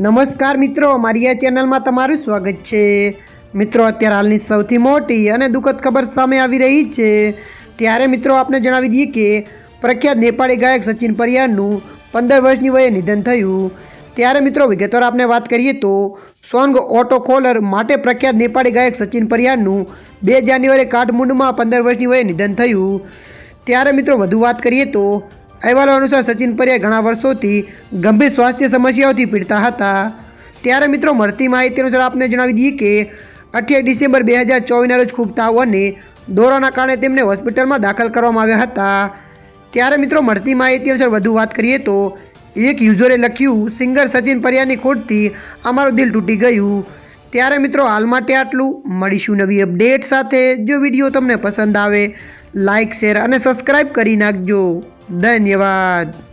નમસ્કાર મિત્રો મારી આ ચેનલમાં તમારું સ્વાગત છે. મિત્રો, અત્યારે હાલની સૌથી મોટી અને દુઃખદ ખબર સામે આવી રહી છે. ત્યારે મિત્રો, આપને જણાવી દઈએ કે પ્રખ્યાત નેપાળી ગાયક સચિન પરિયારનું પંદર વર્ષની વયે નિધન થયું. ત્યારે મિત્રો, વિગતવાર આપણે વાત કરીએ તો સોંગ ઓટો કોલર માટે પ્રખ્યાત નેપાળી ગાયક સચિન પરિયારનું બે જાન્યુઆરી કાઠમંડુમાં પંદર વર્ષની વયે નિધન થયું. ત્યારે મિત્રો, વધુ વાત કરીએ તો અહેવાલો અનુસાર સચિન પરિયા ઘણા વર્ષોથી ગંભીર સ્વાસ્થ્ય સમસ્યાઓથી પીડતા હતા. ત્યારે મિત્રો મળતી માહિતી અનુસાર આપને જણાવી દઈએ કે અઠ્યાવીસ ડિસેમ્બર બે હજાર ચોવીસના રોજ ખૂબ તાવ અને દોરાના કારણે તેમને હોસ્પિટલમાં દાખલ કરવામાં આવ્યા હતા. ત્યારે મિત્રો મળતી માહિતી અનુસાર વધુ વાત કરીએ તો એક યુઝરે લખ્યું, સિંગર સચિન પરિયાની ખોટથી અમારું દિલ તૂટી ગયું. ત્યારે મિત્રો હાલ માટે આટલું. મળીશું નવી અપડેટ સાથે. જો વીડિયો તમને પસંદ આવે લાઇક શેર અને સબસ્ક્રાઈબ કરી નાખજો. ધન્યવાદ